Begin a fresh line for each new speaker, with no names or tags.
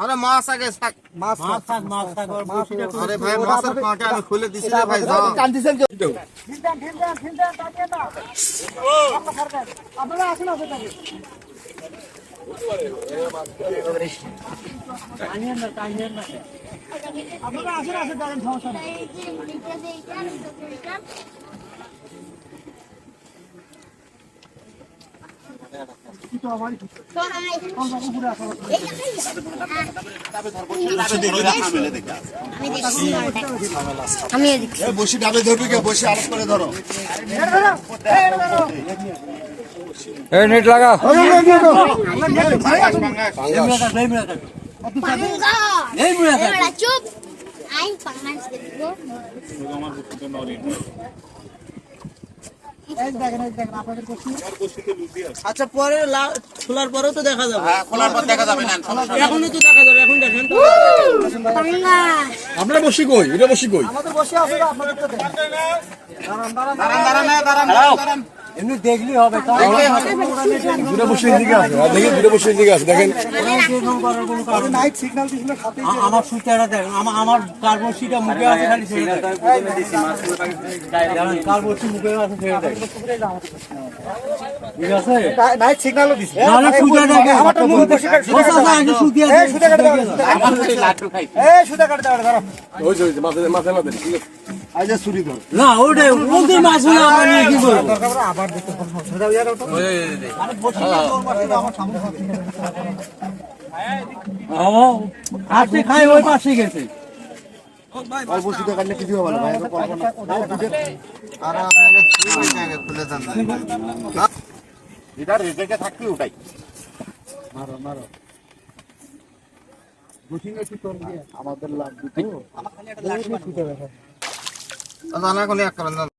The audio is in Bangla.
আরে মাছ আগে থাক
মাছ
মাছ থাক মাছ থাক
আরে ভাই মাছের কাঁটা আমি খুলে দিছি রে ভাই যাও।
কান্দিছেন কেউ?
আপনারা আসুন আসুন
টানিয়েন না, টানিয়েন না।
আপনারা আসুন আসুন দেখেন সমস্যা নেই
আমি এদিক
বসি ডাবে ধরবি বসি আলাপ করে ধরো
চুপ আই
এই দেখেন এই দেখেন আপনাদের করছি
আচ্ছা পরে লা- খোলার পরেও তো দেখা যাবে।
হ্যাঁ খোলার পর দেখা যাবে না
এখনই তো দেখা যাবে এখন দেখেন তো।
আমরা বসি কই? এটা বসি কই?
আমাদের বসে আছে আপনাদের তো দেখেন।
দাঁড়ান দাঁড়ান দাঁড়ান দাঁড়ান দাঁড়ান।
এমনি দেখলেই হবে
দুটো বসি এদিকে আছে আর দেখি দুটো বসি এদিকে আছে দেখেন।
নাইট সিগন্যাল দিছিল হাতে
আমার সুতাটা দেখ আমার আমার মুখে আছে খালি ছেড়ে মুখে আছে ছেড়ে ঠিক আছে?
নাইট সিগন্যালও দিছে।
সুতা দেখে
আমারটা মুখ বসে
আছে, আগে সুতি আছে,
এই সুতা কাটে দাও এই সুতা কাটে দাও দাঁড়াও।
ওই যে ওই যে মাথায় মাথায় ঠিক আছে।
আজ চুরি ধর
না ওটাই ওদের মাছ হলে আমরা নিয়ে কি করব?
আবার দেখতে ফোন ফোন দাও ইয়ার ওটা
ও, হাতে খাই ওই পাশে গেছে।
আর বসিতে কাটলে কিছু হবে না ভাই এটা
আপনাকে কি খুলে দেন
এটা রেজেকে থাকলে ওটাই আমাদের লাভ দিত
জানা কোনো এক করেন